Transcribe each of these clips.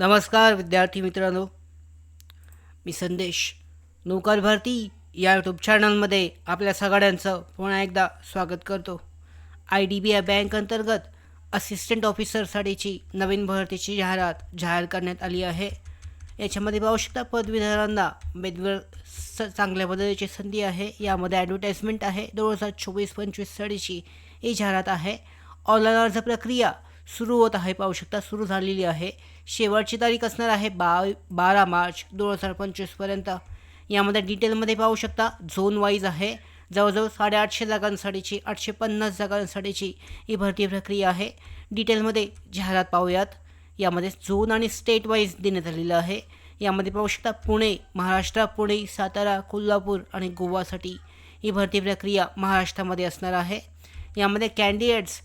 नमस्कार विद्यार्थी मित्रांनो. मी संदेश. नोकर भरती या यूट्यूब चॅनलमध्ये आपल्या सगळ्यांचं पुन्हा एकदा स्वागत करतो. I D B I bank अंतर्गत असिस्टंट ऑफिसरसाठीची नवीन भरतीची जाहिरात जाहीर करण्यात आली आहे. याच्यामध्ये पाहू शकता पदवीधरांना वेगवेगळं स चांगल्या पद्धतीची संधी आहे. यामध्ये ॲडव्हर्टाईजमेंट आहे. दोन हजार चोवीस पंचवीस साडीची ही जाहिरात आहे. ऑनलाईन अर्ज प्रक्रिया सुरू होत आहे. पाहू शकता सुरू झालेली आहे. शेवटची तारीख असणार आहे बा बारा मार्च दोन हजार पंचवीसपर्यंत यामध्ये डिटेलमध्ये पाहू शकता झोन वाईज आहे. जवळजवळ साडेआठशे जागांसाठीची आठशे पन्नास जागांसाठीची ही भरती प्रक्रिया आहे. डिटेलमध्ये जाहिरात पाहूयात. यामध्ये झोन आणि स्टेट वाईज देण्यात आलेलं आहे. यामध्ये पाहू शकता पुणे महाराष्ट्र पुणे सातारा कोल्हापूर आणि गोवासाठी ही भरती प्रक्रिया महाराष्ट्रामध्ये असणार आहे. यामध्ये कॅन्डिडेट्स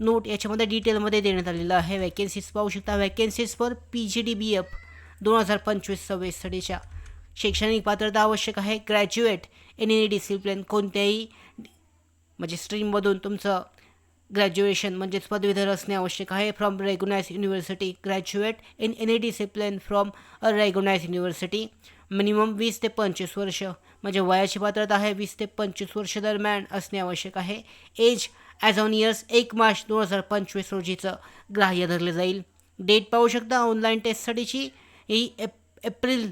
नोट याच्यामध्ये डिटेलमध्ये देण्यात आलेलं आहे. वॅकेन्सीज पाहू शकता. Vacancies for P G D B F दोन हजार पंचवीस सव्वीससाठीच्या शैक्षणिक पात्रता आवश्यक आहे. ग्रॅज्युएट एन एनी डिसिप्लिन कोणत्याही म्हणजे स्ट्रीममधून तुमचं ग्रॅज्युएशन म्हणजेच पदवीधर असणे आवश्यक आहे. From recognise university graduate in any discipline from a recognise university minimum वीस ते पंचवीस वर्ष म्हणजे वयाची पात्रता आहे. वीस ते पंचवीस वर्ष दरम्यान असणे आवश्यक आहे. एज ॲज ऑन इयर्स एक मार्च दोन हजार पंचवीस रोजीचं ग्राह्य धरलं जाईल. डेट पाहू शकता ऑनलाईन टेस्टसाठीची ही एप एप्रिल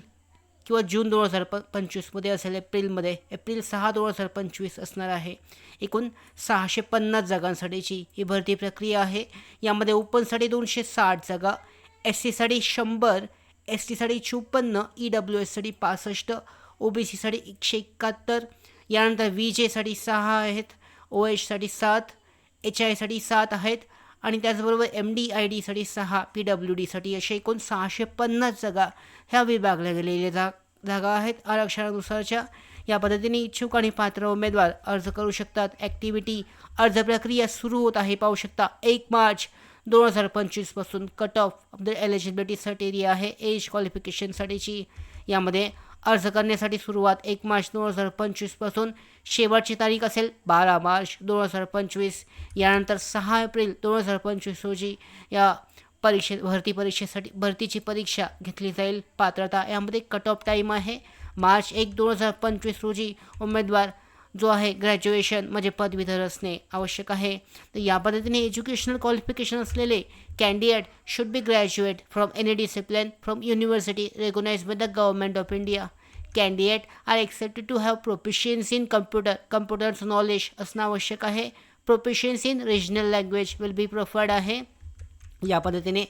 किंवा जून दोन हजार प पंचवीसमध्ये असेल. एप्रिलमध्ये एप्रिल सहा दोन हजार पंचवीस असणार आहे. एकूण सहाशे पन्नास जागांसाठीची ही भरती प्रक्रिया आहे. यामध्ये ओपनसाठी दोनशे साठ जागा एस सीसाठी शंभर एस टीसाठी चोपन्न ई डब्ल्यू एससाठी पासष्ट ओ बी सीसाठी एकशे एकाहत्तर यानंतर वी जेसाठी सहा आहेत. ओ एचसाठी सात एच आयसाठी सात आहेत आणि त्याचबरोबर एम डी आय डीसाठी सहा पी डब्ल्यू डीसाठी असे एकूण सहाशे पन्नास जागा ह्या विभागल्या गेलेल्या जा जागा आहेत. आरक्षणानुसारच्या या पद्धतीने इच्छुक आणि पात्र उमेदवार अर्ज करू शकतात. ॲक्टिव्हिटी अर्ज प्रक्रिया सुरू होत आहे. पाहू शकता एक मार्च दोन हजार पंचवीसपासून cut off the eligibility criteria आहे. एज क्वालिफिकेशनसाठीची यामध्ये अर्ज करण्यासाठी सुरुवात एक मार्च दोन हजार पंचवीसपासून शेवटची तारीख असेल बारा मार्च दोन हजार पंचवीस. यानंतर सहा एप्रिल दोन हजार पंचवीस रोजी या परीक्षे भरती परीक्षेसाठी भरतीची परीक्षा घेतली जाईल. पात्रता यामध्ये कट ऑफ टाईम आहे. मार्च एक दोन हजार पंचवीस रोजी उमेदवार जो आहे ग्रॅज्युएशन म्हणजे पदवीधर असणे आवश्यक आहे. तर या पद्धतीने एज्युकेशनल क्वालिफिकेशन असलेले candidate should be graduate from any discipline from university recognise by the government of India candidate are accepted to have proficiency in computer computers knowledge असणं आवश्यक आहे. Proficiency in regional language will be preferred आहे. या पद्धतीने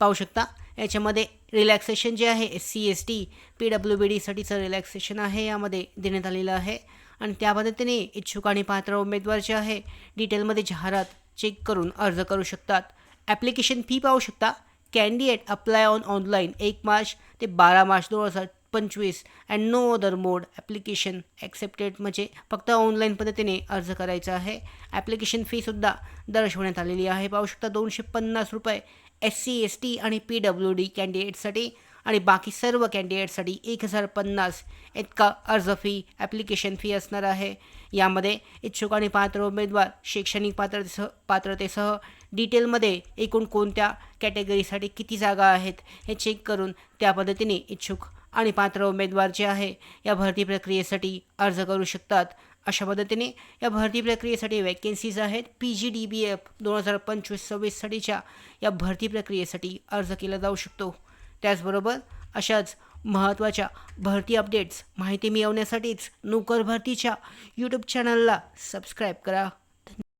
पाहू शकता. याच्यामध्ये relaxation जे आहे S C S T P W B डीसाठीचं relaxation आहे. यामध्ये देण्यात आलेलं आहे. आणि त्या पद्धतीने इच्छुक आणि पात्र उमेदवार जे आहे डिटेलमध्ये जाहिरात चेक करून अर्ज करू शकतात. ॲप्लिकेशन फी पाहू शकता. कॅन्डिडेट अप्लाय ऑन ऑनलाईन एक मार्च ते बारा मार्च दोन हजार पंचवीस. And no other mode application accepted म्हणजे फक्त ऑनलाईन पद्धतीने अर्ज करायचा आहे. ॲप्लिकेशन फीसुद्धा दर्शवण्यात आलेली आहे. पाहू शकता दोनशे पन्नास रुपये. एस सी एस टी आणि पी डब्ल्यू डी कॅन्डिडेटसाठी आणि बाकी सर्व कॅन्डिडेटसाठी एक हजार पन्नास इतका अर्ज फी ॲप्लिकेशन फी असणार आहे. यामध्ये इच्छुक आणि पात्र उमेदवार शैक्षणिक पात्रतेसह पात्रतेसह डिटेलमध्ये एकूण कोणत्या कॅटेगरीसाठी किती जागा आहेत हे चेक करून त्या पद्धतीने इच्छुक आणि पात्र उमेदवार जे आहे या भरती प्रक्रियेसाठी अर्ज करू शकतात. अशा पद्धतीने या भरती प्रक्रियेसाठी वॅकेन्सीज आहेत. P G D B F दोन हजार पंचवीस सव्वीससाठीच्या या भरती प्रक्रियेसाठी अर्ज केला जाऊ शकतो. त्याचबरोबर अशाच महत्त्वाच्या भरती अपडेट्स माहिती मिळवण्यासाठीच नोकर भरतीच्या यूट्यूब चॅनलला सबस्क्राईब करा.